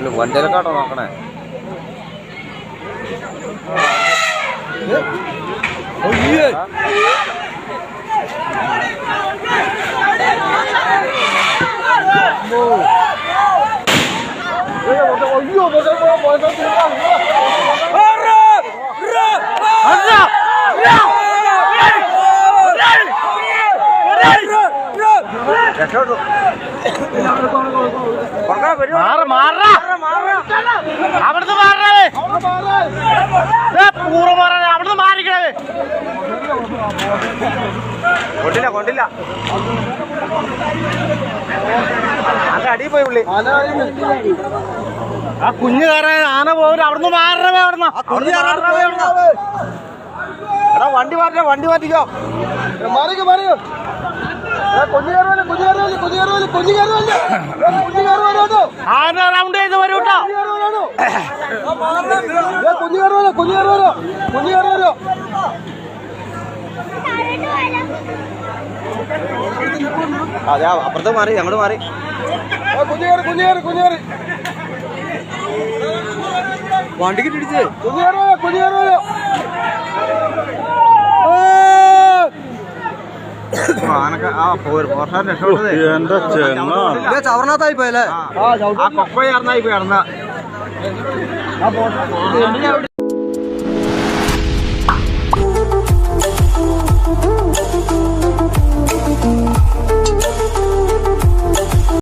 ഇല്ല, വണ്ടിയിലൊക്കെ നോക്കണേ രക്ഷപ്പെട്ടു. അവിടുന്ന് മാറണേ പൂറ മാറണേ അവിടുന്ന് മാറിക്കണേ കൊണ്ടില്ല കൊണ്ടില്ല. അത് അടി പോയി പുള്ളി. ആ കുഞ്ഞു കയറാൻ ആന പോലും അവിടുന്ന് മാറണേ അവിടുന്ന്. അവിടുന്ന് മാറണമേ അവിടുന്ന്. എടാ വണ്ടി മാറ്റ വണ്ടി മാറ്റിക്കോ. മാറിക്കോ മാറിയോ കുഞ്ഞു കയറുമല്ലോ. ആന റൗണ്ട് ചെയ്ത് വരൂ കേട്ടോ കുഞ്ഞു കയറുമല്ലോ. കുഞ്ഞു കയറുമല്ലോ കുഞ്ഞു കയറുമല്ലോ അതെ അപ്പുറത്ത് മാറി ഞങ്ങൾ മാറി. കുഞ്ഞു കയറി കുഞ്ഞു കയറി കുഞ്ഞു കയറി. വണ്ടിക്ക് ഇടിച്ച്. കുഞ്ഞു കുഞ്ഞു എന്റെ ചെങ്ങ ചവർണത്തായി പോയല്ലേ? ആ ആ കൊക്കോ ചേർന്നായി പോയി ഇറന്ന